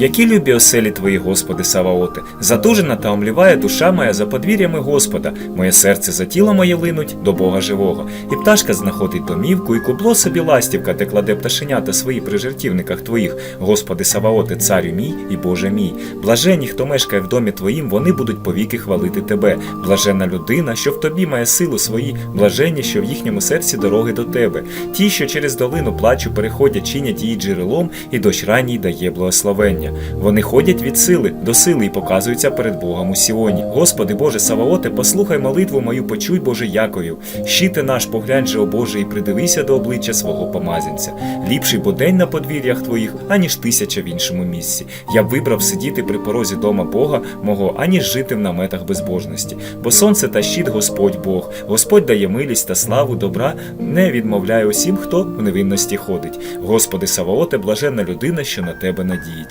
Які любі оселі твої, Господи, Саваоте, задужена та омліває душа моя за подвір'ями Господа, моє серце за тіло моє линуть до Бога живого. І пташка знаходить домівку, і кубло собі ластівка, де кладе пташенята свої при жертівниках твоїх, Господи Саваоте, царю мій і Боже мій. Блаженні, хто мешкає в домі твоїм, вони будуть повіки хвалити тебе. Блаженна людина, що в тобі має силу свої, блаженні, що в їхньому серці дороги до тебе. Ті, що через долину плачу переходять, чинять її джерелом, і дощ ранній дає благословення. Вони ходять від сили до сили і показуються перед Богом у Сіоні. Господи Боже Саваоте, послухай молитву мою, почуй Боже Яковів. Щити наш поглянь же, о Боже, і придивися до обличчя свого помазанця. Ліпший бо день на подвір'ях твоїх, аніж тисяча в іншому місці. Я б вибрав сидіти при порозі дома Бога мого, аніж жити в наметах безбожності. Бо сонце та щит Господь Бог, Господь дає милість та славу, добра не відмовляє усім, хто в невинності ходить. Господи Саваоте, блаженна людина, що на тебе надіється.